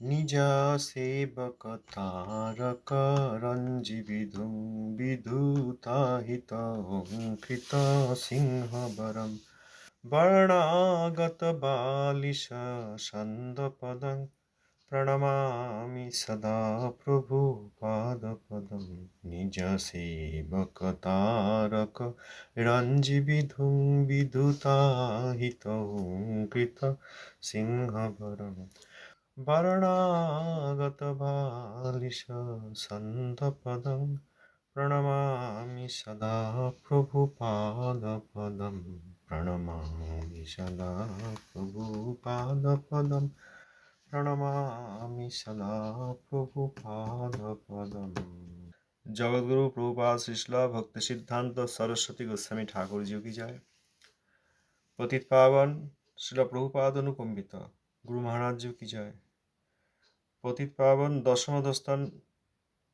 নিজ সেবক তারক রঞ্জি বিধুং বিধুতাহিত কৃত সিংহবরম। বর্ণাগত বালিশ ছন্দপদং প্রণমামি সদা প্রভু সেবক তারক রঞ্জি বিধুং বিধুতাহিত কৃত সিংহবরম বর্ণাগতবালিশ সন্দপদং প্রণমামি সদা প্রণমামি সদা প্রভুপাদপদম প্রণমামি সদা প্রভুপাদপদম জগৎগুরু প্রভুপাদ শ্রীশল ভক্তি সিদ্ধান্ত সরস্বতী গোস্বামী ঠাকুর জিও কি যায় পতিত পাবন শিল প্রভুপাদ অনুকম্বিত গুরু মহারাজ জিও কি যায় পতিত পাবন দশম দস্তান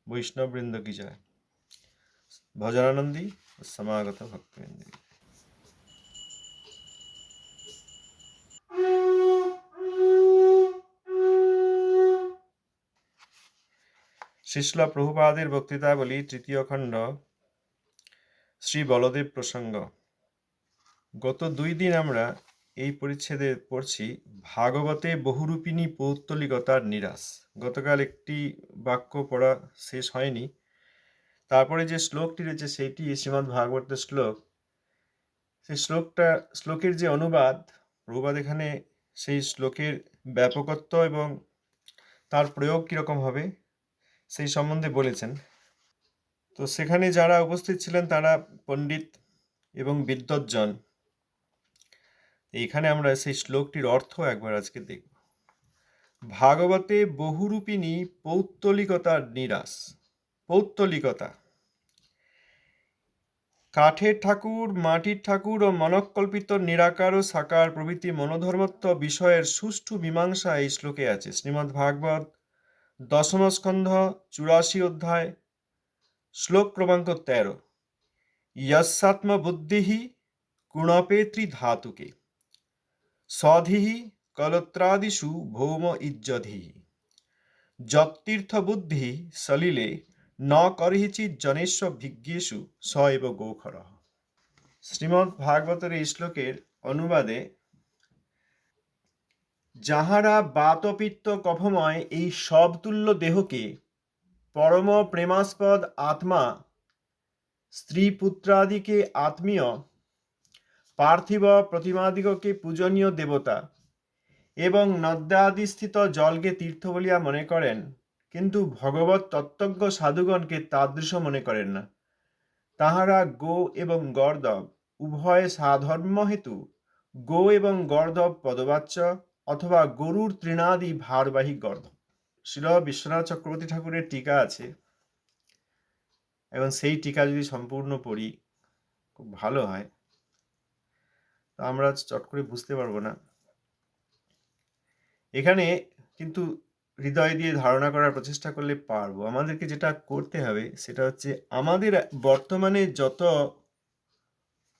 বৈষ্ণব বৃন্দ কি যায় ভজনানন্দী সমাগত ভক্তবৃন্দ। শিশল প্রভুপাদের বক্তৃতাবলী তৃতীয় খণ্ড, শ্রী বলদেব প্রসঙ্গ গত দুই দিন আমরা এই পরিচ্ছেদে পড়ছি, ভাগবতে বহুরূপিণী পৌত্তলিকতার নিরাশ। গতকাল একটি বাক্য পড়া শেষ হয়নি। তারপরে যে শ্লোকটি রয়েছে, সেইটি শ্রীমদ্ ভাগবতের শ্লোক। সেই শ্লোকটা, শ্লোকের যে অনুবাদ প্রভুপাদ এখানে সেই শ্লোকের ব্যাপকত্ব এবং তার প্রয়োগ কীরকম হবে, সেই সম্বন্ধে বলেছেন। তো সেখানে যারা উপস্থিত ছিলেন, তারা পণ্ডিত এবং বিদ্বজ্জন। এইখানে আমরা সেই শ্লোকটির অর্থ একবার আজকে দেখব। ভাগবতে বহুরূপিণী পৌত্তলিকতার নিরাশ। পৌত্তলিকতা। কাঠের ঠাকুর, মাটির ঠাকুর ও মনকল্পিত নিরাকার ও সাকার প্রভৃতি মনোধর্মত্ব বিষয়ের সুষ্ঠু মীমাংসা এই শ্লোকে আছে। শ্রীমদ্ ভাগবত দশম স্কন্ধ চুরাশি অধ্যায়, শ্লোক ক্রমাঙ্ক তেরো। যস্যাত্ম বুদ্ধি গুণপেত্রী স্বধি কলত্রাদিষু ভৌম ইজ্জধি। যত্তীর্থ বুদ্ধি সলিলে ন করহিচিৎ জনেস্ব ভিজ্ঞেষু স এব গোখর। শ্রীমদ্ ভাগবতের এই শ্লোকের অনুবাদে যাহারা বাতপিত্ত কফময় এই সবতুল্য দেহকে পরম প্রেমাস্পদ আত্মা স্ত্রী পুত্রাদিকে আত্মীয় পার্থিব প্রতিমাদিগকে পূজনীয় দেবতা এবং নদ্যাদিস্থিত জলকে তীর্থ বলিয়া মনে করেন, কিন্তু ভগবত তত্ত্বজ্ঞ সাধুগণকে তাদৃশ মনে করেন না। তাহারা গো এবং গর্দব উভয় সাধর্ম হেতু, গো এবং গর্দব পদবাচ্য অথবা গরুর তৃণাদি ভারবাহী গর্দব শিল বিশ্বনাথ চক্রবর্তী ঠাকুরের টিকা আছে। এবং সেই টিকা যদি সম্পূর্ণ পড়ি, খুব ভালো হয়। তা আমরা চট করে বুঝতে পারব না। এখানে কিন্তু হৃদয় দিয়ে ধারণা করার প্রচেষ্টা করলে পারব। আমাদেরকে যেটা করতে হবে সেটা হচ্ছে আমাদের বর্তমানে যত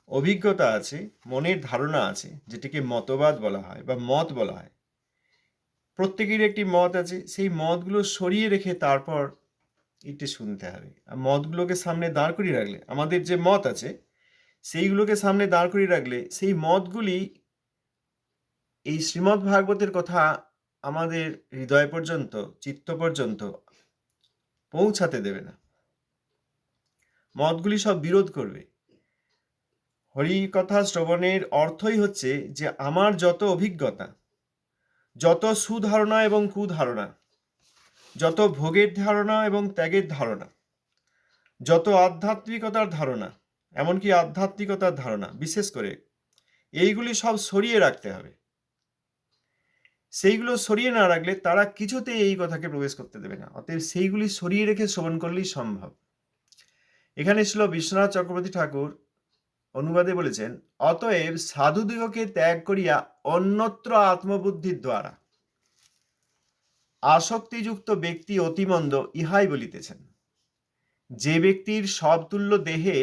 অভিজ্ঞতা আছে, মনের ধারণা আছে, যেটিকে মতবাদ বলা হয় বা মত বলা হয়, প্রত্যেকেরই একটি মত আছে, সেই মতগুলো সরিয়ে রেখে তারপর এটি শুনতে হবে। আর মতগুলোকে সামনে দাঁড় করিয়ে রাখলে আমাদের যে মত আছে সেইগুলোকে সামনে দাঁড় করিয়ে রাখলে সেই মতগুলি এই শ্রীমদ্ ভাগবতের কথা আমাদের হৃদয় পর্যন্ত, চিত্ত পর্যন্ত পৌঁছাতে দেবে না। মতগুলি সব বিরোধ করবে। হরি কথা শ্রবণের অর্থই হচ্ছে যে আমার যত অভিজ্ঞতা, যত সুধারণা এবং কুধারণা, যত ভোগের ধারণা এবং ত্যাগের ধারণা, যত আধ্যাত্মিকতার ধারণা এমনকি আধ্যাত্মিকতার ধারণা, বিশেষ করে এইগুলি সব সরিয়ে রাখতে হবে। সেইগুলো সরিয়ে না রাখলে তারা কিছুতেই এই কথাকে প্রবেশ করতে দেবে না। অতএব সেইগুলি সরিয়ে রেখে শ্রবণ করলেই সম্ভব। এখানে ছিল বিশ্বনাথ চক্রবর্তী ঠাকুর অনুবাদে বলেছেন, অতএব সাধুদিগকে ত্যাগ করিয়া অন্যত্র আত্মবুদ্ধির দ্বারা আসক্তিযুক্ত ব্যক্তি অতিমন্দ ইহাই বলিতেছেন। যে ব্যক্তির সবতুল্য দেহে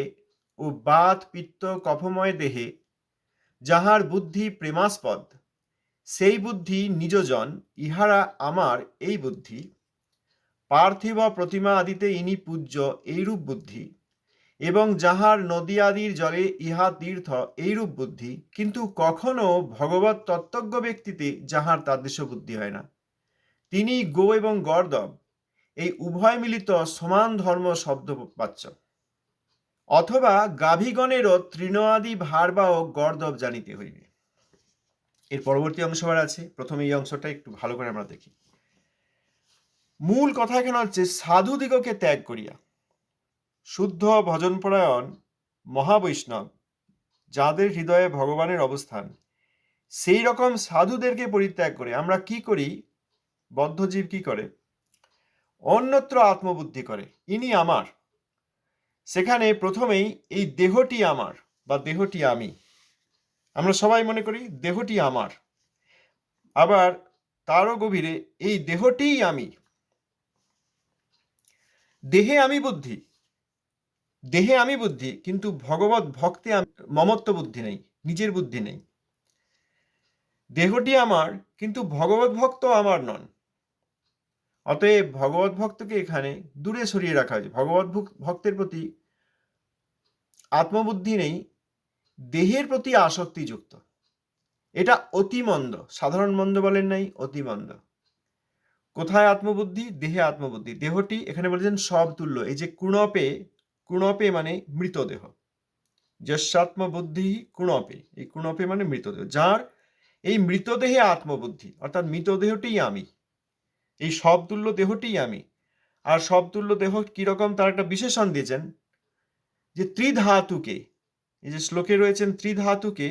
ও বাত পিত্ত কফময় দেহে যাহার বুদ্ধি প্রেমাস্পদ, সেই বুদ্ধি নিজজন, ইহারা আমার এই বুদ্ধি। পার্থিব প্রতিমা আদিতে ইনি পূজ্য এইরূপ বুদ্ধি, এবং যাহার নদী আদির জলে ইহা তীর্থ এইরূপ বুদ্ধি। কিন্তু কখনো ভগবত তত্ত্বজ্ঞ ব্যক্তিতে যাহার তাদৃশ বুদ্ধি হয় না। তিনি গো এবং গর্দব এই উভয় মিলিত সমান ধর্ম শব্দ বাচ্য অথবা গাভীগণেরও তৃণাদি ভার বা গর্দব জানিতে হইবে। এর পরবর্তী অংশ আবার আছে। প্রথমে এই অংশটা একটু ভালো করে আমরা দেখি। মূল কথা এখানে হচ্ছে সাধু দিগকে ত্যাগ করিয়া। শুদ্ধ ভজনপরায়ণ মহাবৈষ্ণব, যাদের হৃদয়ে ভগবানের অবস্থান, সেই রকম সাধুদেরকে পরিত্যাগ করে আমরা কি করি? বদ্ধজীব কি করে? অন্যত্র আত্মবুদ্ধি করে। ইনি আমার। সেখানে প্রথমেই এই দেহটি আমার বা দেহটি আমি। আমরা সবাই মনে করি দেহটি আমার। আবার তারও গভীরে এই দেহটিই আমি। দেহে আমি বুদ্ধি। দেহে আমি বুদ্ধি, কিন্তু ভগবত ভক্তে মমত্ব বুদ্ধি নেই, নিজের বুদ্ধি নেই। দেহটি আমার, কিন্তু ভগবত ভক্ত আমার নন। অতএব ভগবত ভক্তকে এখানে দূরে সরিয়ে রাখা হয়েছে। ভগবত ভক্তের প্রতি আত্মবুদ্ধি নেই, দেহের প্রতি আসক্তিযুক্ত এটা অতি মন্দ, সাধারণ মন্দ বলেন নাই, অতি মন্দ। কোথায় আত্মবুদ্ধি? দেহে আত্মবুদ্ধি। দেহটি এখানে বলেছেন সব তুল্য। এই যে কুণপে কুণপে মানে মৃতদেহ। যশাত্ম বুদ্ধি কুণপে। এই কুণপে মানে মৃতদেহ। যার এই মৃতদেহে আত্মবুদ্ধি, অর্থাৎ মৃতদেহটিই আমি। এই সবতুল্য দেহটিই আমি। আর সবতুল্য দেহ কীরকম তার একটা বিশেষণ দিয়েছেন যে ত্রিধাতুকে, এই যে শ্লোকে রয়েছেন ত্রিধাতুকে,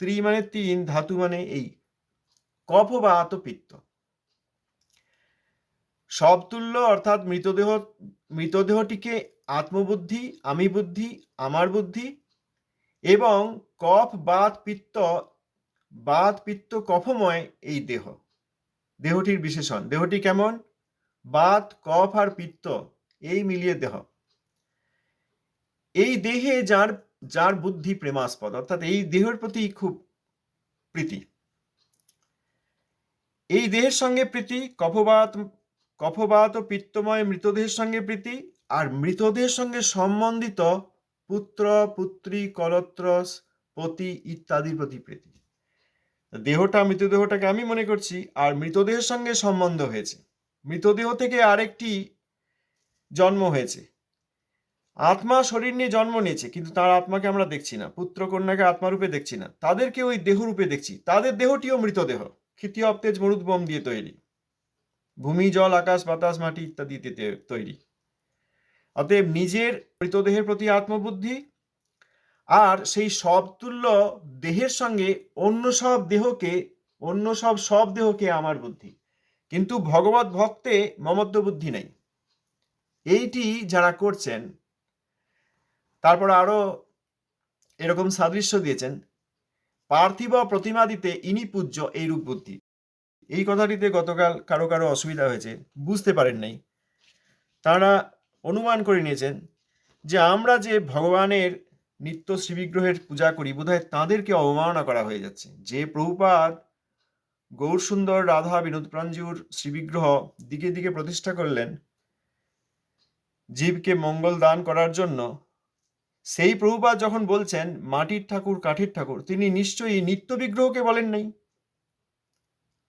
ত্রি মানে তিন, ধাতু মানে এই কফ বা আত পিত্ত সবতুল্য অর্থাৎ মৃতদেহ, মৃতদেহটিকে আত্মবুদ্ধি আমি বুদ্ধি আমার বুদ্ধি এবং কফ বাত পিত্ত বাত পিত্ত কফময় এই দেহ। দেহটির বিশেষণ। দেহটি কেমন? বাত, কফ আর পিত্ত, এই মিলিয়ে দেহ। এই দেহে যার যার বুদ্ধি প্রেমাস্পদ, অর্থাৎ এই দেহের প্রতি খুব প্রীতি। এই দেহের সঙ্গে প্রীতি, কফবাত কফবাত ও পিত্তময় মৃতদেহের সঙ্গে প্রীতি, আর মৃতদেহের সঙ্গে সম্বন্ধিত পুত্র, পুত্রী কলত্র পতি ইত্যাদির প্রতি প্রীতি। দেহটা, মৃতদেহটাকে আমি মনে করছি, আর মৃতদেহের সঙ্গে সম্বন্ধ হয়েছে। মৃতদেহ থেকে আরেকটি জন্ম হয়েছে। আত্মা শরীর নিয়ে জন্ম নিয়েছে, কিন্তু তার আত্মাকে আমরা দেখছি না। পুত্র কন্যাকে আত্মারূপে দেখছি না। তাদেরকে ওই দেহরূপে দেখছি। তাদের দেহটিও মৃতদেহ। ক্ষিতি, অপ্তেজ মরুদ্বম দিয়ে তৈরি। ভূমি, জল, আকাশ, বাতাস, মাটি ইত্যাদিতে তৈরি। অতএব নিজের মৃতদেহের প্রতি আত্মবুদ্ধি আর সেই সবতুল্য দেহের সঙ্গে অন্য সব দেহকে, অন্য সব সব দেহকে আমার বুদ্ধি। কিন্তু ভগবত ভক্তে মমত্ব বুদ্ধি নেই। এইটি যারা করছেন, তারপর আরও এরকম সাদৃশ্য দিয়েছেন, পার্থিব প্রতিমা দিতে ইনি পূজ্য এই রূপ বুদ্ধি। এই কথাটিতে গতকাল কারও কারও অসুবিধা হয়েছে, বুঝতে পারেন নাই। তারা অনুমান করে নিয়েছেন যে আমরা যে ভগবানের নিত্য শ্রীবিগ্রহের পূজা করি, বোধহয় তাঁদেরকে অবমাননা করা হয়ে যাচ্ছে। যে প্রভুপাদ গৌর সুন্দর রাধা বিনোদ প্রাঞ্জুর শ্রীবিগ্রহ দিকে দিকে প্রতিষ্ঠা করলেন, জীবকে মঙ্গল দান করার জন্য, সেই প্রভুপাদ যখন বলছেন, মাটির ঠাকুর, কাঠের ঠাকুর তিনি নিশ্চয়ই নিত্য বিগ্রহকে বলেন নাই।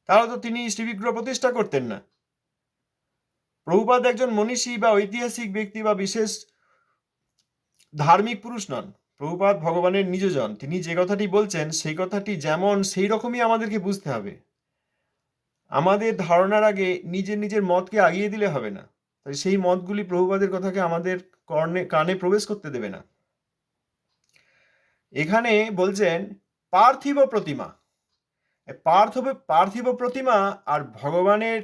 তাহলে তো তিনি শ্রীবিগ্রহ প্রতিষ্ঠা করতেন না। প্রভুপাদ একজন মনীষী বা ঐতিহাসিক ব্যক্তি বা বিশেষ ধার্মিক পুরুষ নন। প্রভুপাদ ভগবানের নিজজন, তিনি যে কথাটি বলছেন, সেই কথাটি যেমন সেই রকমই আমাদেরকে বুঝতে হবে। আমাদের ধারণার আগে নিজের নিজের মতকে আগিয়ে দিলে হবে না। তাই সেই মতগুলি প্রভুপাদের কথাকে আমাদের কর্ণে, কানে প্রবেশ করতে দেবে না। এখানে বলছেন, পার্থিব প্রতিমা। পার্থিব পার্থিব প্রতিমা আর ভগবানের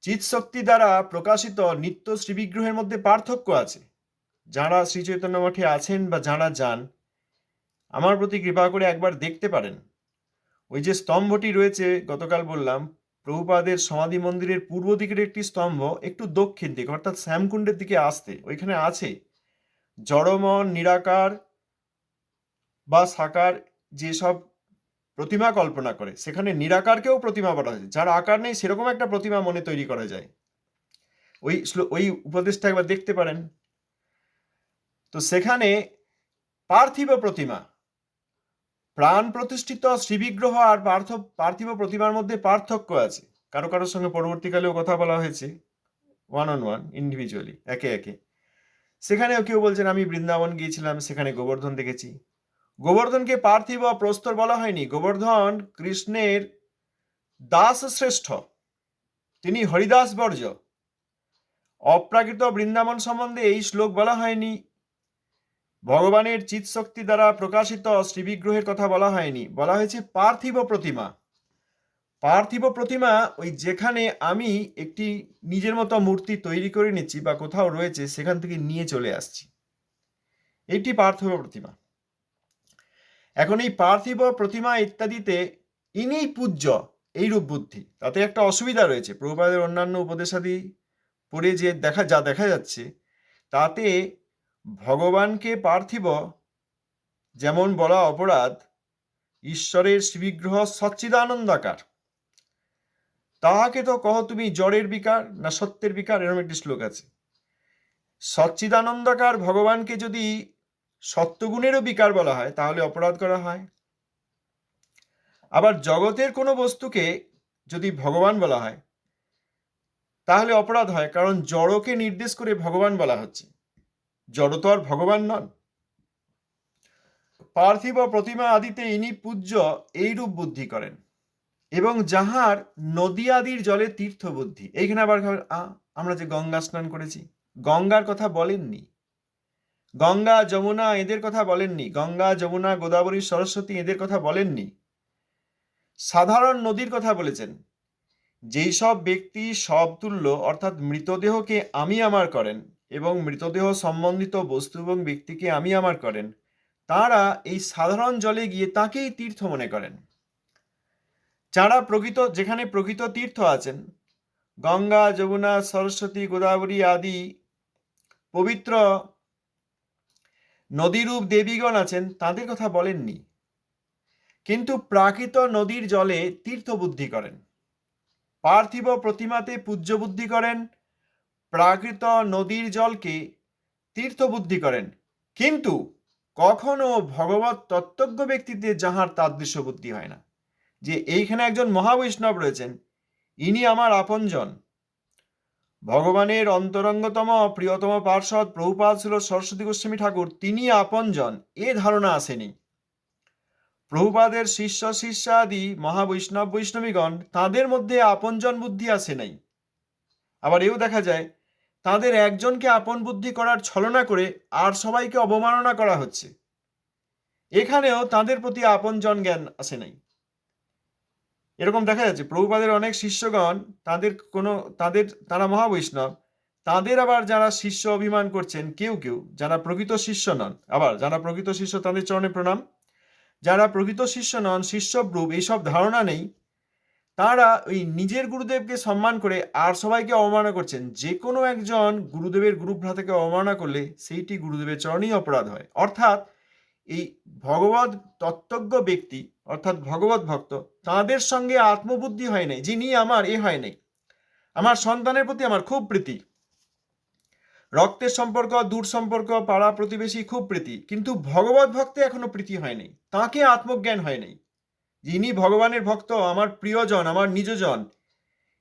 চিৎশক্তি দ্বারা প্রকাশিত নিত্য শ্রীবিগ্রহের মধ্যে পার্থক্য আছে। যারা শ্রী চৈতন্য মঠে আছেন বা যারা যান, আমার প্রতি কৃপা করে একবার দেখতে পারেন। ওই যে স্তম্ভটি রয়েছে, গতকাল বললাম, প্রভুপাদের সমাধি মন্দিরের পূর্ব দিকের একটি স্তম্ভ একটু দক্ষিণ দিকে, অর্থাৎ শ্যামকুণ্ডের দিকে আসতে, ওইখানে আছে। জড়মন, নিরাকার বা সাকার যেসব প্রতিমা কল্পনা করে, সেখানে নিরাকারকেও প্রতিমা বলা হয়েছে যার আকার নেই, সেরকম একটা প্রতিমা মনে তৈরি করা যায়। ওই ওই উপদেশটা একবার দেখতে পারেন। তো সেখানে পার্থিব প্রতিমা, প্রাণ প্রতিষ্ঠিত শ্রীবিগ্রহ আর পার্থ, পার্থিব প্রতিমার মধ্যে পার্থক্য আছে। কারও কারোর সঙ্গে পরবর্তীকালেও কথা বলা হয়েছে ওয়ান অন ওয়ান ইন্ডিভিজুয়ালি একে একে। সেখানেও কেউ বলছেন, আমি বৃন্দাবন গিয়েছিলাম, সেখানে গোবর্ধন দেখেছি। গোবর্ধনকে পার্থিব প্রস্তর বলা হয়নি। গোবর্ধন কৃষ্ণের দাস শ্রেষ্ঠ তিনি হরিদাস বর্জ অপ্রাকৃত বৃন্দাবন সম্বন্ধে এই শ্লোক বলা হয়নি। ভগবানের চিৎ শক্তি দ্বারা প্রকাশিত শ্রীবিগ্রহের কথা বলা হয়নি। বলা হয়েছে পার্থিব প্রতিমা। পার্থিব প্রতিমা ওই যেখানে আমি একটি নিজের মতো মূর্তি তৈরি করে নিচ্ছি বা কোথাও রয়েছে, সেখান থেকে নিয়ে চলে আসছি। এটি পার্থিব প্রতিমা। এখন এই পার্থিব প্রতিমা ইত্যাদিতে ইনিই পূজ্য এই রূপ বুদ্ধি। তাতে একটা অসুবিধা রয়েছে। প্রভুপাদের অন্যান্য উপদেশাদি পড়ে যে দেখা, যা দেখা যাচ্ছে, তাতে ভগবানকে পার্থিব, যেমন বলা অপরাধ, ঈশ্বরের শ্রীবিগ্রহ সচ্চিদানন্দাকার। তাহাকে তো কহ তুমি জড়ের বিকার না সত্যের বিকার, এরকম একটি শ্লোক আছে। সচ্চিদানন্দাকার ভগবানকে যদি সত্যগুণেরও বিকার বলা হয়, তাহলে অপরাধ করা হয়। আবার জগতের কোনো বস্তুকে যদি ভগবান বলা হয়, তাহলে অপরাধ হয়, কারণ জড়কে নির্দেশ করে ভগবান বলা হচ্ছে। জড় তো আর ভগবান নন। পার্থিব প্রতিমা আদিতে ইনি পূজ্য এইরূপ বুদ্ধি করেন এবং যাহার নদী আদির জলে তীর্থ বুদ্ধি এইখানে আবার আমরা যে গঙ্গা স্নান করেছি, গঙ্গার কথা বলেননি। গঙ্গা, যমুনা এদের কথা বলেননি। গঙ্গা, যমুনা, গোদাবরী, সরস্বতী এদের কথা বলেননি। সাধারণ নদীর কথা বলেছেন। যেই সব ব্যক্তি সব তুল্য, অর্থাৎ মৃতদেহকে আমি আমার করেন এবং মৃতদেহ সম্বন্ধিত বস্তু এবং ব্যক্তিকে আমি আমার করেন। তারা এই সাধারণ জলে গিয়ে তাকেই তীর্থ মনে করেন। যারা প্রকৃত, যেখানে প্রকৃত তীর্থ আছেন, গঙ্গা, যমুনা, সরস্বতী, গোদাবরী আদি পবিত্র নদীরূপ দেবীগণ আছেন, তাদের কথা বলেননি। কিন্তু প্রাকৃত নদীর জলে তীর্থ বুদ্ধি করেন। পার্থিব প্রতিমাতে পূজ্য বুদ্ধি করেন প্রাকৃত নদীর জলকে তীর্থ বুদ্ধি করেন। কিন্তু কখনো ভগবত তত্ত্বজ্ঞ ব্যক্তিতে যাহার তাদৃশ্য বুদ্ধি হয় না, যে এইখানে একজন মহাবৈষ্ণব রয়েছেন, ইনি আমার আপনজন। ভগবানের অন্তরঙ্গতম প্রিয়তম পার্ষদ প্রভুপাদ ছিল সরস্বতী গোস্বামী ঠাকুর, তিনি আপনজন, এ ধারণা আসেনি। প্রভুপাদের শিষ্য, শিষ্যাদি, মহাবৈষ্ণব বৈষ্ণবীগণ, তাদের মধ্যে আপনজন বুদ্ধি আসে নাই। আবার এও দেখা যায় তাদের একজনকে আপন বুদ্ধি করার ছলনা করে আর সবাইকে অবমাননা করা হচ্ছে। এখানেও তাদের প্রতি আপনজন জ্ঞান আসে নাই। এরকম দেখা যাচ্ছে, প্রভুপাদের অনেক শিষ্যগণ তাদের কোনো, তাদের, তারা মহাবৈষ্ণব, তাদের আবার যারা শিষ্য অভিমান করছেন কেউ কেউ, যারা প্রকৃত শিষ্য নন, আবার যারা প্রকৃত শিষ্য তাদের চরণে প্রণাম, যারা প্রকৃত শিষ্য নন শিষ্যব্রূপ এইসব ধারণা নেই তারা ওই নিজের গুরুদেবকে সম্মান করে আর সবাইকে অবমাননা করছেন। যে কোনো একজন গুরুদেবের গুরু ভ্রাতাকে অবমাননা করলে সেইটি গুরুদেবের চরণেই অপরাধ হয়। অর্থাৎ এই ভগবত তত্ত্বজ্ঞ ব্যক্তি, অর্থাৎ ভগবত ভক্ত, তাদের সঙ্গে আত্মবুদ্ধি হয় নাই। যিনি আমার, এ হয় নাই। আমার সন্তানের প্রতি আমার খুব প্রীতি। রক্তের সম্পর্ক দূর সম্পর্ক, পাড়া প্রতিবেশী খুব প্রীতি। কিন্তু ভগবত ভক্তে এখনও প্রীতি হয় নাই। তাকে আত্মজ্ঞান হয় নাই। যিনি ভগবানের ভক্ত, আমার প্রিয়জন, আমার নিজজন।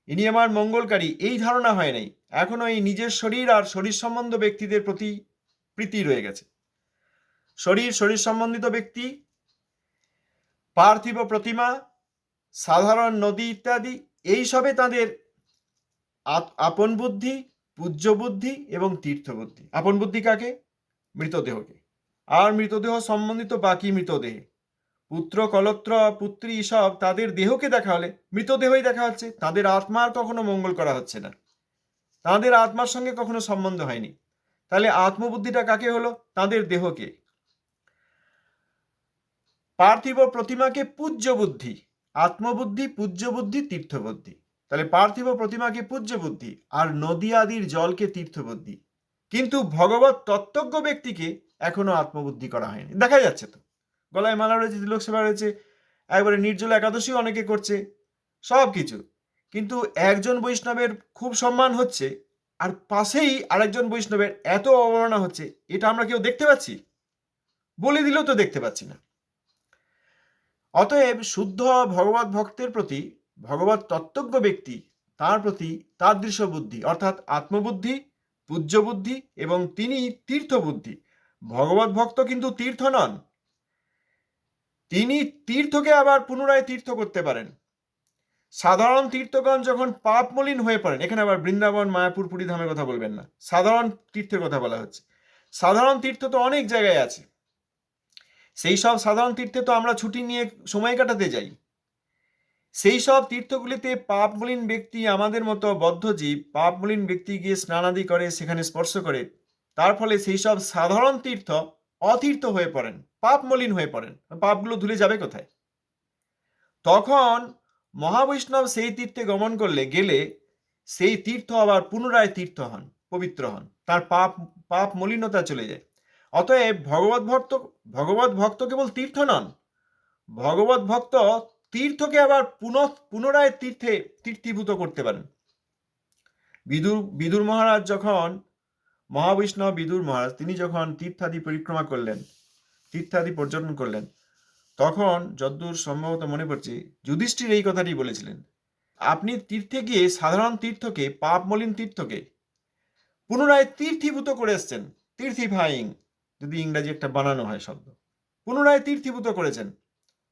ইনি আমার মঙ্গলকারী, এই ধারণা হয় নাই। এখনও এই নিজের শরীর আর শরীর সম্বন্ধ ব্যক্তিদের প্রতি প্রীতি রয়ে গেছে। শরীর শরীর সম্বন্ধিত ব্যক্তি, পার্থিব প্রতিমা, সাধারণ নদী ইত্যাদি এইসবে তাদের আপন বুদ্ধি, পূজ্য বুদ্ধি এবং তীর্থ বুদ্ধি। আপন বুদ্ধি কাকে? মৃতদেহকে। আর মৃতদেহ সম্বন্ধিত বাকি মৃতদেহে। পুত্র, কলত্র, পুত্রী সব তাদের দেহকে দেখা হলে, মৃতদেহই দেখা হচ্ছে। তাদের আত্মার কখনো মঙ্গল করা হচ্ছে না। তাদের আত্মার সঙ্গে কখনো সম্বন্ধ হয়নি। তাহলে আত্মবুদ্ধিটা কাকে হলো? তাদের দেহকে। পার্থিব প্রতিমাকে পূজ্য বুদ্ধি আত্মবুদ্ধি পূজ্য বুদ্ধি তীর্থ বুদ্ধি তাহলে পার্থিব প্রতিমাকে পূজ্য বুদ্ধি আর নদী আদির জলকে তীর্থ বুদ্ধি কিন্তু ভগবত তত্ত্বজ্ঞ ব্যক্তিকে এখনও আত্মবুদ্ধি করা হয়নি। দেখা যাচ্ছে তো। গলায় মালা রয়েছে তিলক সেবা রয়েছে, একবারে নির্জল একাদশী অনেকে করছে, সব কিছু। কিন্তু একজন বৈষ্ণবের খুব সম্মান হচ্ছে, আর পাশেই আরেকজন বৈষ্ণবের এত অবমাননা হচ্ছে, এটা আমরা কেউ দেখতে পাচ্ছি? বলে দিলেও তো দেখতে পাচ্ছি না। অতএব শুদ্ধ ভগবত ভক্তের প্রতি, ভগবত তত্ত্বজ্ঞ ব্যক্তি, তার প্রতি তার দৃশ্য বুদ্ধি অর্থাৎ আত্মবুদ্ধি পূজ্য বুদ্ধি এবং তিনি তীর্থ বুদ্ধি ভগবত ভক্ত কিন্তু তীর্থ নন তিনি তীর্থকে আবার পুনরায় তীর্থ করতে পারেন। সাধারণ তীর্থগণ যখন পাপ মলিন হয়ে পড়েন, এখানে আবার বৃন্দাবন, মায়াপুর, পুরী ধামের কথা বলবেন না। সাধারণ তীর্থের কথা বলা হচ্ছে। সাধারণ তীর্থ তো অনেক জায়গায় আছে। সেই সব সাধারণ তীর্থে তো আমরা ছুটি নিয়ে সময় কাটাতে যাই। সেই সব তীর্থগুলিতে পাপ মলিন ব্যক্তি, আমাদের মতো বদ্ধজীব পাপ মলিন ব্যক্তি গিয়ে স্নানাদি করে, সেখানে স্পর্শ করে। তার ফলে সেই সব সাধারণ তীর্থ অতীর্থ হয়ে পড়েন পাপ মলিন হয়ে পড়েন। পাপগুলো ধুলে যাবে কোথায়? তখন মহাবৈষ্ণব সেই তীর্থে গমন করলে গেলে সেই তীর্থ আবার পুনরায় তীর্থ হন, পবিত্র হন। তার পাপ পাপ মলিনতা চলে যায়। অতএব ভগবত ভক্ত ভগবত ভক্ত কেবল তীর্থ নন, ভগবত ভক্ত তীর্থকে আবার পুনঃ, পুনরায় তীর্থে, তীর্থীভূত করতে পারেন। বিদুর বিদুর মহারাজ যখন মহাবৈষ্ণব বিদুর মহারাজ, তিনি যখন তীর্থাদি পরিক্রমা করলেন, তীর্থাদি পর্যটন করলেন, তখন যদ্দূর সম্ভবত মনে পড়ছে, যুধিষ্ঠির এই কথাটি বলেছিলেন, আপনি তীর্থে গিয়ে সাধারণ তীর্থকে পাপ মলিন তীর্থকে পুনরায় তীর্থীভূত করে এসছেন। তীর্থিফাইং যদি ইংরাজি একটা বানানো হয় শব্দ। পুনরায় তীর্থীভূত করেছেন।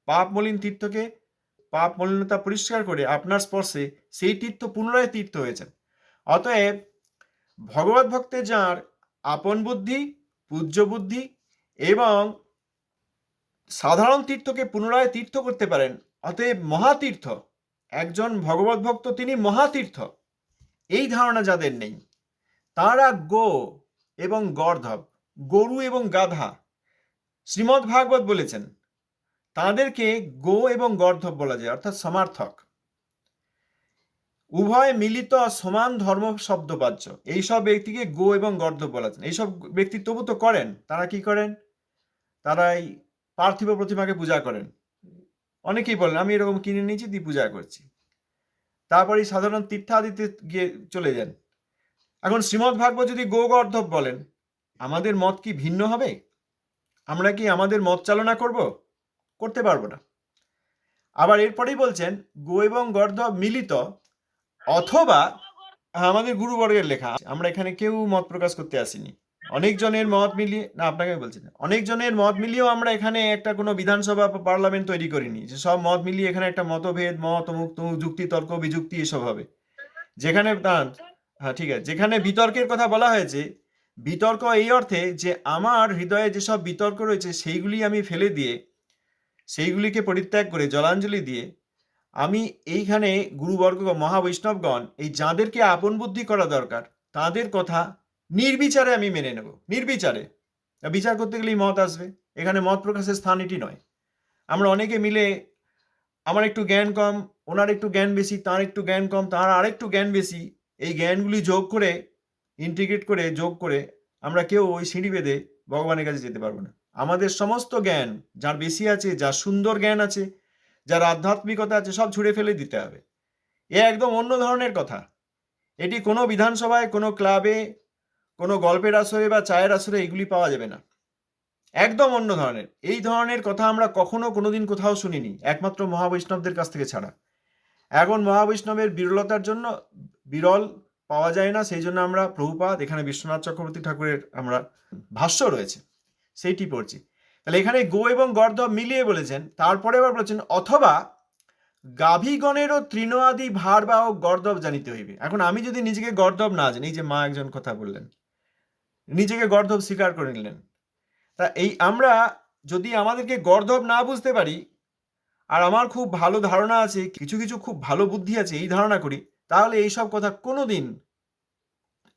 পাপ মলিন তীর্থকে পাপ মলিনতা পরিষ্কার করে আপনার স্পর্শে সেই তীর্থ পুনরায় তীর্থ হয়েছেন। অতএব ভগবত ভক্তের যাঁর আপন বুদ্ধি, পূজ্য বুদ্ধি এবং সাধারণ তীর্থকে পুনরায় তীর্থ করতে পারেন, অতএব মহাতীর্থ, একজন ভগবত ভক্ত তিনি মহাতীর্থ। এই ধারণা যাদের নেই, তারা গো এবং গর্ধব, গরু এবং গাধা, শ্রীমদ্ ভাগবত বলেছেন, তাদেরকে গো এবং গর্ধব বলা যায়, অর্থাৎ সমার্থক। উভয় মিলিত সমান ধর্ম শব্দবাচ্য। এইসব ব্যক্তিকে গো এবং গর্ধব বলা যায়। এইসব ব্যক্তি তবু তো করেন। তারা কি করেন? তারা এই পার্থিব প্রতিমাকে পূজা করেন। অনেকেই বলেন, আমি এরকম কিনে নিয়েছি দিয়ে পূজা করছি তারপরে সাধারণ তীর্থাদিতে গিয়ে চলে যান। এখন শ্রীমৎ ভাগবত যদি গো গর্ধব বলেন, আমাদের মত কি ভিন্ন হবে? আমরা কি আমাদের মত চালনা করব? করতে পারব না। আবার এরপরেই বলছেন, গো এবং গর্ধব মিলিত অথবা হ্যাঁ, আমাদের গুরুবর্গের লেখা আমরা এখানে কেউ মত প্রকাশ করতে আসিনি। অনেকজনের মত মিলিয়ে না আপনাকে বলছি না। অনেকজনের মত মিলিয়েও আমরা এখানে একটা কোনো বিধানসভা বা পার্লামেন্ট তৈরি করিনি। যে সব মত মিলিয়ে এখানে একটা মতভেদ মত অমুক তমুক যুক্তি তর্ক বিযুক্তি এসব হবে। যেখানে হ্যাঁ ঠিক আছে। যেখানে বিতর্কের কথা বলা হয়েছে বিতর্ক এই অর্থে যে আমার হৃদয়ে যেসব বিতর্ক রয়েছে সেইগুলি আমি ফেলে দিয়ে সেইগুলিকে পরিত্যাগ করে জলাঞ্জলি দিয়ে আমি এইখানে গুরুবর্গ মহাবৈষ্ণবগণ, এই যাদেরকে আপন বুদ্ধি করা দরকার, তাদের কথা নির্বিচারে আমি মেনে নেব। নির্বিচারে। বিচার করতে গেলেই মত আসবে। এখানে মত প্রকাশের স্থান এটি নয়। আমরা অনেকে মিলে আমার একটু জ্ঞান কম, ওনার একটু জ্ঞান বেশি, তার একটু জ্ঞান কম, তার আরেকটু জ্ঞান বেশি, এই জ্ঞানগুলি যোগ করে ইন্টিগ্রেট করে, যোগ করে আমরা কেউ ওই সিঁড়ি বেঁধে ভগবানের কাছে যেতে পারব না। আমাদের সমস্ত জ্ঞান, যার বেশি আছে, যার সুন্দর জ্ঞান আছে যার আধ্যাত্মিকতা আছে, সব ছুঁড়ে ফেলে দিতে হবে। এ একদম অন্য ধরনের কথা। এটি কোনো বিধানসভায়, কোনো ক্লাবে, কোনো গল্পের আসরে বা চায়ের আসরে এগুলি পাওয়া যাবে না। একদম অন্য ধরনের। এই ধরনের কথা আমরা কখনো কোনোদিন কোথাও শুনিনি, একমাত্র মহাবৈষ্ণবদের কাছ থেকে ছাড়া। এখন মহাবৈষ্ণবের বিরলতার জন্য বিরল পাওয়া যায় না, সেই জন্য আমরা প্রভুপাত এখানে বিশ্বনাথ চক্রবর্তী ঠাকুরের আমরা ভাষ্য রয়েছে, সেইটি পড়ছি। তাহলে এখানে গো এবং গর্ধব মিলিয়ে বলেছেন, তারপরে আবার বলেছেন, অথবা গাভীগণেরও তৃণ আদি ভারবাহক গর্দব জানিতে হইবে। এখন আমি যদি নিজেকে গর্দব না জানি, এই যে মা একজন কথা বললেন, নিজেকে গর্দব স্বীকার করে নিলেন, তা এই আমরা যদি আমাদেরকে গর্দব না বুঝতে পারি, আর আমার খুব ভালো ধারণা আছে, কিছু কিছু খুব ভালো বুদ্ধি আছে, এই ধারণা করি, তাহলে এইসব কথা কোনোদিন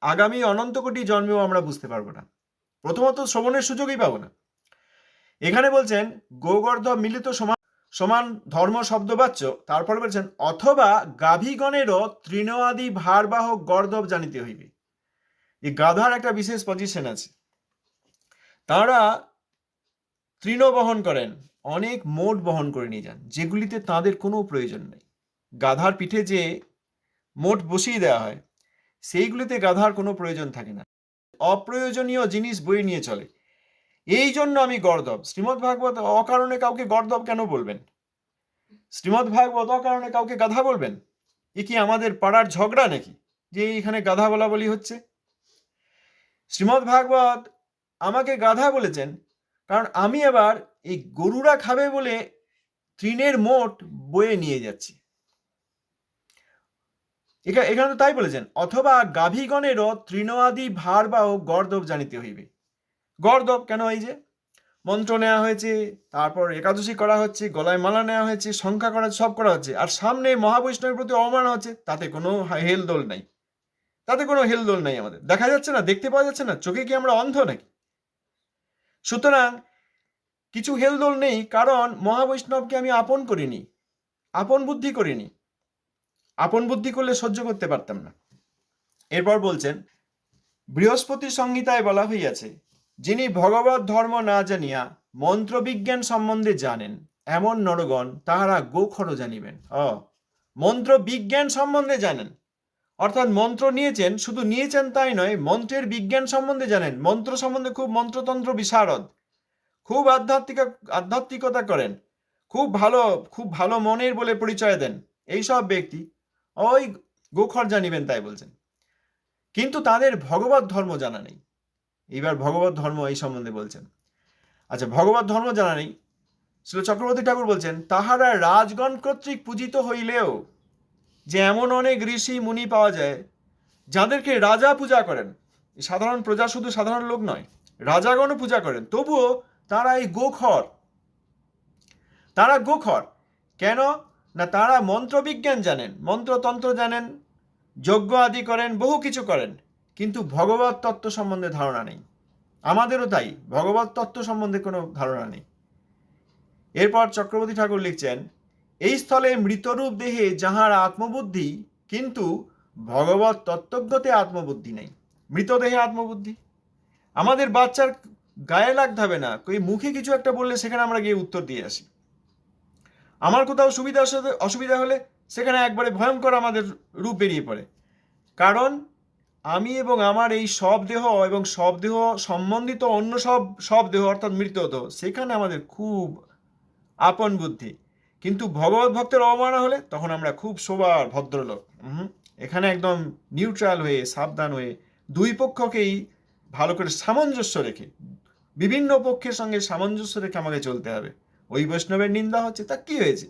আগামী অনন্ত কোটি জন্মেও আমরা বুঝতে পারব না। প্রথমত শ্রবণের সুযোগই পাবো না। এখানে বলছেন গোগর্ধব মিলিত সমান সমান ধর্ম শব্দবাচ্য। তারপরে বলছেন, অথবা গাভীগণেরও তৃণ আদি ভারবাহক গর্দব জানিতে হইবে। এই গাধার একটা বিশেষ পজিশন আছে। তারা তৃণ বহন করেন, অনেক মোট বহন করে নিয়ে যান, যেগুলিতে তাদের কোনো প্রয়োজন নেই। গাধার পিঠে যে মোট বসিয়ে দেওয়া হয়, সেইগুলিতে গাধার কোনো প্রয়োজন থাকে না। অপ্রয়োজনীয় জিনিস বয়ে নিয়ে চলে। এই জন্য আমি গর্দব শ্রীমৎ ভাগবত অকারণে কাউকে গর্দব কেন বলবেন? শ্রীমৎ ভাগবত অকারণে কাউকে গাধা বলবেন? এ কি আমাদের পাড়ার ঝগড়া নাকি? যে এইখানে গাধা বলা বলি হচ্ছে? শ্রীমৎ ভাগবত আমাকে গাধা বলেছেন, কারণ আমি এবার এই গরুরা খাবে বলে তৃণের মোট বয়ে নিয়ে যাচ্ছি। এখা- এখানে তো তাই বলেছেন, অথবা গাভীগণেরও তৃণাদি ভার বা গর্দব জানিতে হইবে। গর্দব কেন এই যে? মন্ত্র নেওয়া হয়েছে, তারপর একাদশী করা হচ্ছে, গলায় মালা নেওয়া হয়েছে, সংখ্যা করা সব করা হচ্ছে। আর সামনে মহাবৈষ্ণবের প্রতি অবমান হচ্ছে, তাতে কোনো হেলদোল নাই। তাতে কোনো হেলদোল নাই আমাদের। দেখা যাচ্ছে না, দেখতে পাওয়া যাচ্ছে না, চোখে কি আমরা অন্ধ নাকি? সুতরাং কিছু হেলদোল নেই, কারণ মহাবৈষ্ণবকে আমি আপন করিনি, আপন বুদ্ধি করিনি। আপন বুদ্ধি করলে সহ্য করতে পারতাম না। এরপর বলছেন, বৃহস্পতি সংহিতায় বলা হইয়াছে যিনি ভগবত ধর্ম না জানিয়া মন্ত্রবিজ্ঞান সম্বন্ধে জানেন, এমন নরগণ তাহারা গোখর জানিবেন। অ মন্ত্র বিজ্ঞান সম্বন্ধে জানেন। অর্থাৎ মন্ত্র নিয়েছেন, শুধু নিয়েছেন তাই নয়, মন্ত্রের বিজ্ঞান সম্বন্ধে জানেন। মন্ত্র সম্বন্ধে খুব মন্ত্রতন্ত্র বিশারদ। খুব আধ্যাত্মিক, আধ্যাত্মিকতা করেন। খুব ভালো খুব ভালো মনের বলে পরিচয় দেন এইসব ব্যক্তি। ওই গোখর জানিবেন তাই বলছেন। কিন্তু তাদের ভগবত ধর্ম জানা নেই। এইবার ভগবত ধর্ম এই সম্বন্ধে বলছেন। আচ্ছা ভগবত ধর্ম জানা নেই। শিল চক্রবর্তী ঠাকুর বলছেন, তাহারা রাজগণ কর্তৃক পূজিত হইলেও যে এমন অনেক ঋষি, মুনি পাওয়া যায়, যাদেরকে রাজা পূজা করেন সাধারণ প্রজা শুধু সাধারণ লোক নয়, রাজাগণও পূজা করেন, তবুও তারা এই গোখর, তারা গোখর, কেন? না, তারা মন্ত্রবিজ্ঞান জানেন, মন্ত্রতন্ত্র জানেন, যজ্ঞ আদি করেন, বহু কিছু করেন কিন্তু ভগবত তত্ত্ব সম্বন্ধে ধারণা নেই। আমাদেরও তাই, ভগবত তত্ত্ব সম্বন্ধে কোনো ধারণা নেই। এরপর চক্রবর্তী ঠাকুর লিখছেন, এই স্থলে মৃতরূপ দেহে যাহার আত্মবুদ্ধি, কিন্তু ভগবত তত্ত্বজ্ঞতে আত্মবুদ্ধি নেই। মৃতদেহে আত্মবুদ্ধি? আমাদের বাচ্চার গায়ে লাগতে হবে না ওই মুখে কিছু একটা বললে সেখানে আমরা গিয়ে উত্তর দিয়ে আসি। আমার কোথাও সুবিধা অসুবিধা- হলে সেখানে একবারে ভয়ঙ্কর আমাদের রূপ বেরিয়ে পড়ে। কারণ আমি এবং আমার এই সব দেহ এবং সব দেহ সম্বন্ধিত অন্য সব সব দেহ অর্থাৎ মৃতদেহ সেখানে আমাদের খুব আপন বুদ্ধি। কিন্তু ভগবত ভক্তের অবমাননা হলে তখন আমরা খুব সোবার ভদ্রলোক। এখানে একদম নিউট্রাল হয়ে, সাবধান হয়ে দুই পক্ষকেই ভালো করে সামঞ্জস্য রেখে, বিভিন্ন পক্ষের সঙ্গে সামঞ্জস্য রেখে আমাকে চলতে হবে। ওই বৈষ্ণবের নিন্দা হচ্ছে, তা কি হয়েছে?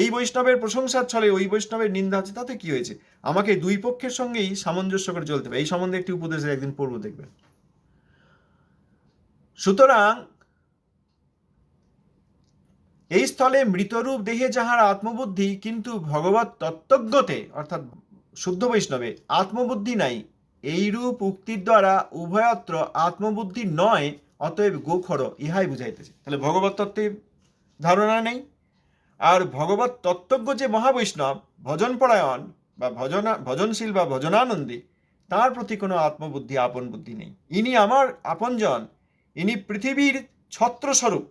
এই বৈষ্ণবের প্রশংসার ছলে, ওই বৈষ্ণবের নিন্দা হচ্ছে তাতে কি হয়েছে? আমাকে দুই পক্ষের সঙ্গেই সামঞ্জস্য করে চলতে হবে। এই সম্বন্ধে একটি উপদেশে একদিন পড়ব, দেখবেন। সুতরাং, এই স্থলে মৃতরূপ দেহে যাহার আত্মবুদ্ধি, কিন্তু ভগবত তত্ত্বজ্ঞতে, অর্থাৎ শুদ্ধ বৈষ্ণবে, আত্মবুদ্ধি নাই। এইরূপ উক্তির দ্বারা উভয়ত্র আত্মবুদ্ধি নয়, অতএব গোখর, ইহাই বুঝাইতেছে। তাহলে ভগবত তত্ত্বে ধারণা নেই? আর ভগবত তত্ত্বজ্ঞ যে মহাবৈষ্ণব, ভজনপরায়ণ বা ভজনা, ভজনশীল বা ভজনানন্দী, তার প্রতি কোনো আত্মবুদ্ধি, আপন বুদ্ধি নেই। ইনি আমার আপনজন, ইনি পৃথিবীর ছত্রস্বরূপ,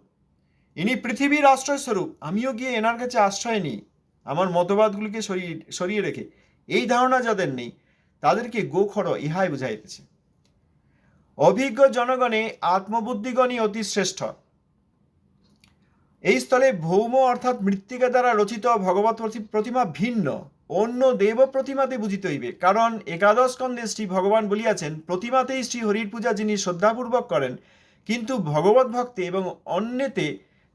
ইনি পৃথিবীর আশ্রয়স্বরূপ, আমিও গিয়ে এনার কাছে আশ্রয় নিই, আমার মতবাদগুলিকে সরিয়ে সরিয়ে রেখে। এই ধারণা যাদের নেই, তাদেরকে গোখর ইহাই বুঝাইতেছে। অভিজ্ঞ জনগণে আত্মবুদ্ধিগণই অতি শ্রেষ্ঠ। এই স্থলে ভৌম অর্থাৎ মৃত্তিকা দ্বারা রচিত ভগবত প্রতিমা ভিন্ন। অন্য দেব প্রতিমাতে বুঝিতে হইবে, কারণ একাদশ স্কন্ধে শ্রী ভগবান বলিয়াছেন, প্রতিমাতেই শ্রী হরির পূজা যিনি শ্রদ্ধাপূর্বক করেন, কিন্তু ভগবত ভক্তে এবং অন্যেতে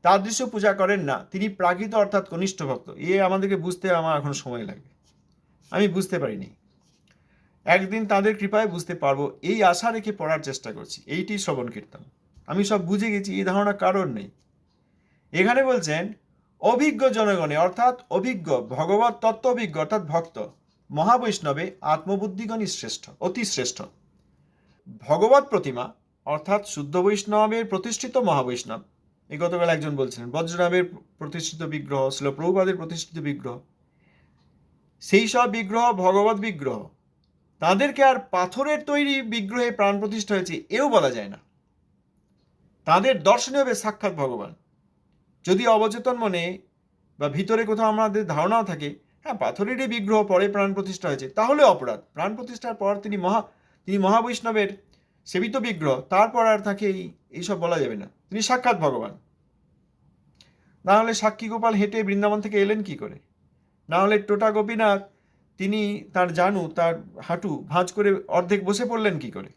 তাদৃশ্য পূজা করেন না। তিনি প্রাকৃত অর্থাৎ কনিষ্ঠ ভক্ত। এ আমাদেরকে বুঝতে আমার এখন সময় লাগবে। আমি বুঝতে পারিনি। একদিন তাদের কৃপায় বুঝতে পারব, এই আশা রেখে পড়ার চেষ্টা করছি। এইটি শ্রবণ কীর্তন। আমি সব বুঝে গেছি, এই ধারণা কারণ নেই। এখানে বলছেন, অভিজ্ঞ জনগণে, অর্থাৎ অভিজ্ঞ, ভগবত তত্ত্ব অভিজ্ঞ অর্থাৎ ভক্ত, মহাবৈষ্ণবে আত্মবুদ্ধিগণই শ্রেষ্ঠ, অতি শ্রেষ্ঠ। ভগবত প্রতিমা, অর্থাৎ শুদ্ধ বৈষ্ণবের প্রতিষ্ঠিত মহাবৈষ্ণব, এই গতকাল একজন বলছিলেন বজ্রনাভের প্রতিষ্ঠিত বিগ্রহ ছিল প্রভুপাদের প্রতিষ্ঠিত বিগ্রহ, সেই সব বিগ্রহ ভগবত বিগ্রহ, তাদেরকে আর পাথরের তৈরি বিগ্রহে প্রাণ প্রতিষ্ঠা হয়েছে, এও বলা যায় না। তাদের দর্শনে হবে সাক্ষাৎ ভগবান। যদি অবচেতন মনে বা ভিতরে কোথাও আমাদের ধারণাও থাকে হ্যাঁ পাথরেরই বিগ্রহ পরে প্রাণ প্রতিষ্ঠা হয়েছে, তাহলে অপরাধ। প্রাণ প্রতিষ্ঠার পর তিনি মহা, তিনি মহাবৈষ্ণবের সেবিত বিগ্রহ, তারপর আর তাকে এই, এইসব বলা যাবে না। তিনি সাক্ষাৎ ভগবান। না হলে সাক্ষী গোপাল হেঁটে বৃন্দাবন থেকে এলেন কি করে? না হলে টোটা গোপীনাথ, তিনি তার জানু, তার হাঁটু ভাঁজ করে অর্ধেক বসে পড়লেন কি করে?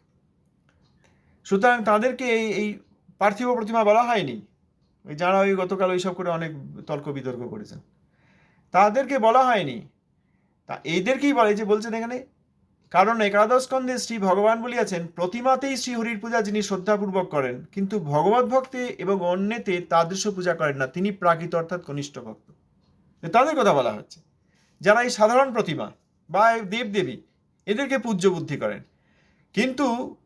সুতরাং তাদেরকে এই এই পার্থিব প্রতিমা বলা হয়নি। যারা ওই গতকাল ওইসব করে অনেক তর্ক বিতর্ক করেছেন। তাদেরকে বলা হয়নি। তা এদেরকেই বলে যে বলছেন এখানে, কারণ একাদশ স্কন্ধে শ্রী ভগবান বলিয়াছেন, প্রতিমাতেই শ্রী হরির পূজা যিনি শ্রদ্ধাপূর্বক করেন, কিন্তু ভগবত ভক্তে এবং অন্যেতে তাদৃশ্য পূজা করেন না, তিনি প্রাকৃত অর্থাৎ কনিষ্ঠ ভক্ত। তাদের কথা বলা হচ্ছে। যারা এই সাধারণ প্রতিমা বা দেব দেবী এদেরকে পূজ্য বুদ্ধি করেন। কিন্তু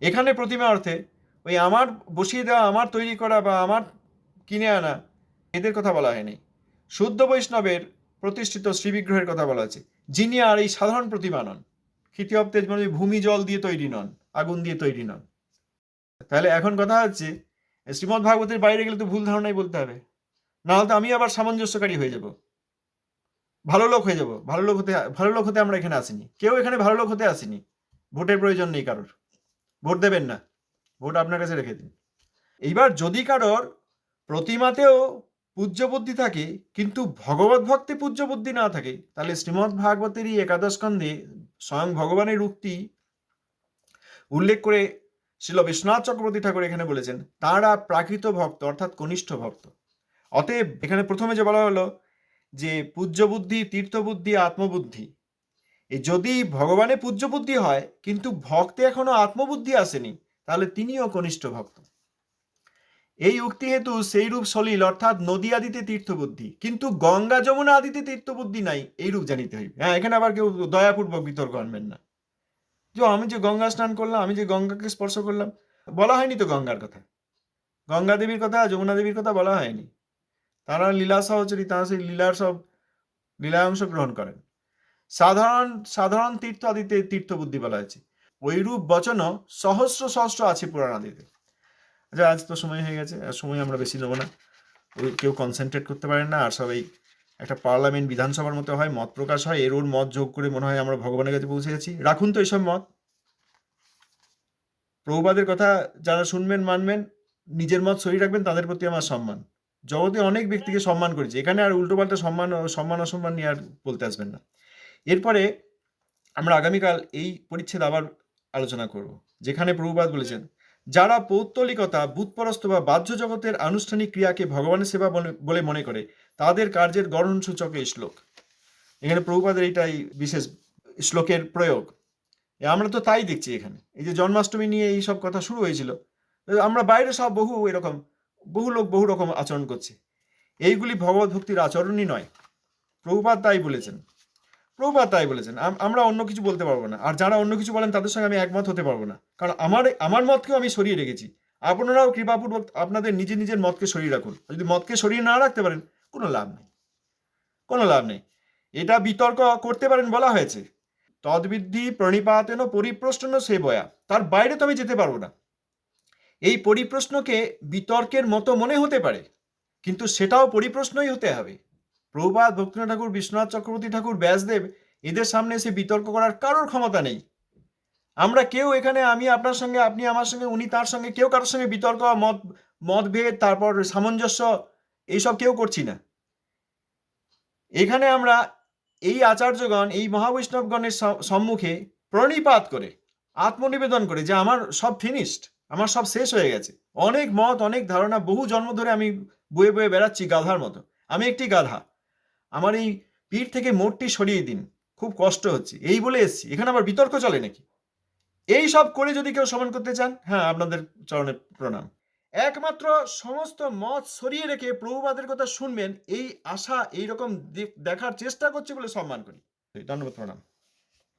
এখানে প্রতিমা অর্থে ওই আমার বসিয়ে দেওয়া, আমার তৈরি করা বা আমার কিনে আনা, এদের কথা বলা হয়নি। শুদ্ধ বৈষ্ণবের প্রতিষ্ঠিত শ্রীবিগ্রহের কথা বলা আছে যিনি আর এই সাধারণ প্রতিমা নন খ্রিতীয় তেজ মানে ভূমি জল দিয়ে তৈরি নন, আগুন দিয়ে তৈরি নন। তাহলে এখন কথা হচ্ছে শ্রীমৎ ভাগবতের বাইরে গেলে তো ভুল ধারণাই বলতে হবে। না হলে তো আমি আবার সামঞ্জস্যকারী হয়ে যাব। ভালো লোক হয়ে যাব। ভালো লোক হতে, ভালো লোক হতে আমরা এখানে আসিনি। কেউ এখানে ভালো লোক হতে আসিনি। ভোটের প্রয়োজন নেই কারোর। ভোট দেবেন না। ভোট আপনার কাছে রেখে দিন। এইবার যদি কারোর প্রতিমাতেও পূজ্য বুদ্ধি থাকে, কিন্তু ভগবত ভক্তে পূজ্য বুদ্ধি না থাকে। তাহলে শ্রীমৎ ভাগবতেরই একাদশ স্কন্ধে স্বয়ং ভগবানের উক্তি উল্লেখ করে শিল বিশ্বনাথ চক্রবর্তী ঠাকুর এখানে বলেছেন, তারা প্রাকৃত ভক্ত, অর্থাৎ কনিষ্ঠ ভক্ত। অতএব এখানে প্রথমে যে বলা হলো যে পূজ্য বুদ্ধি তীর্থবুদ্ধি, আত্মবুদ্ধি যদি ভগবানে পূজ্য বুদ্ধি হয়, কিন্তু ভক্তে এখনও আত্মবুদ্ধি আসেনি, তাহলে তিনিও কনিষ্ঠ ভক্ত। এই উক্তি হেতু সেই রূপ সলিল, অর্থাৎ নদী আদিতে তীর্থবুদ্ধি। কিন্তু গঙ্গা যমুনা আদিতে তীর্থবুদ্ধি নাই এই রূপ জানিতে হইবে। হ্যাঁ এখানে আবার কেউ দয়াপূর্বক বিতর্ক আনবেন না। যে আমি যে গঙ্গা স্নান করলাম, আমি যে গঙ্গাকে স্পর্শ করলাম, বলা হয়নি তো গঙ্গার কথা। গঙ্গা দেবীর কথা, যমুনা দেবীর কথা বলা হয়নি। তারা লীলা সহচরী তারা সেই লীলার সব লীলায় অংশগ্রহণ করেন। সাধারণ সাধারণ তীর্থ আদিতে তীর্থবুদ্ধি বলা হয়েছে। ওইরূপ বচন সহস্র সহস্র আছে পুরাণ আদিতে। আচ্ছা আজ তো সময় হয়ে গেছে, আর সময় আমরা বেশি নেব না। ওই কেউ কনসেন্ট্রেট করতে পারেন না, আর সবাই একটা পার্লামেন্ট বিধানসভার মতো হয়, মত প্রকাশ হয়, এর ওর মত যোগ করে মনে হয় আমরা ভগবানের কাছে পৌঁছে গেছি। রাখুন তো এইসব মত। প্রভুপাদের কথা যারা শুনবেন, মানবেন, নিজের মত সরি রাখবেন, তাদের প্রতি আমার সম্মান। জগতে অনেক ব্যক্তিকে সম্মান করেছি, এখানে আর উল্টোপাল্টা সম্মান সম্মান অসম্মান নিয়ে আর বলতে আসবেন না। এরপরে আমরা আগামীকাল এই পরিচ্ছেদ আবার আলোচনা করব, যেখানে প্রভুপাত বলেছেন যারা পৌত্তলিকতা বুৎপরস্ত বা বাহ্য জগতের আনুষ্ঠানিক ক্রিয়াকে ভগবানের সেবা বলে- মনে করে, তাদের কার্যের গঠন সূচক শ্লোক। এখানে প্রভুপাদের এইটাই বিশেষ শ্লোকের প্রয়োগ। আমরা তো তাই দেখছি এখানে। এই যে জন্মাষ্টমী নিয়ে এই সব কথা শুরু হয়েছিল আমরা বাইরে সব বহু এরকম, বহু লোক বহু রকম আচরণ করছে। এইগুলি ভগবত ভক্তির আচরণই নয়। প্রভুপাত তাই বলেছেন। প্রভুপাত তাই বলেছেন আমরা অন্য কিছু বলতে পারব না। আর যারা অন্য কিছু বলেন, তাদের সঙ্গে আমি একমত হতে পারব না। কারণ আমার আমার মতকেও আমি সরিয়ে রেখেছি। আপনারাও কৃপাপূর্বক আপনাদের নিজের নিজের মতকে সরিয়ে রাখুন। যদি মতকে সরিয়ে না রাখতে পারেন, কোনো লাভ নেই। কোনো লাভ নেই। এটা বিতর্ক করতে পারেন বলা হয়েছে। তদ্বিদ্ধি প্রণিপাতেন পরিপ্রশ্ন সে বয়া। তার বাইরে তো আমি যেতে পারব না। এই পরিপ্রশ্নকে বিতর্কের মতো মনে হতে পারে, কিন্তু সেটাও পরিপ্রশ্নই হতে হবে। প্রভুপাত ভক্তিনাথ ঠাকুর, বিশ্বনাথ চক্রবর্তী ঠাকুর, ব্যাসদেব, এদের সামনে এসে বিতর্ক করার কারোর ক্ষমতা নেই। আমরা কেউ এখানে, আমি আপনার সঙ্গে, আপনি আমার সঙ্গে, উনি তার সঙ্গে, কেউ কারোর সঙ্গে বিতর্ক, মত, মতভেদ, তারপর সামঞ্জস্য, এইসব কেউ করছি না। এখানে আমরা এই আচার্যগণ, এই মহাবৈষ্ণবগণের সম্মুখে প্রণিপাত করে, আত্মনিবেদন করে যে আমার সব ফিনিশড আমার সব শেষ হয়ে গেছে। অনেক মত, অনেক ধারণা, বহু জন্ম ধরে আমি বয়ে বয়ে বেড়াচ্ছি গাধার মতো। আমি একটি গাধা। আমার এই পীর থেকে মোটটি সরিয়ে দিন, খুব কষ্ট হচ্ছে। এই বলে এসছি। এখানে আবার বিতর্ক চলে নাকি? এই সব করে যদি কেউ সমান করতে চান হ্যাঁ আপনাদের চরণে প্রণাম। একমাত্র সমস্ত মত সরিয়ে রেখে প্রভুবাদের কথা শুনবেন, এই আশা এইরকম দেখার চেষ্টা করছি বলে সম্মান করি। ধন্যবাদ, প্রণাম।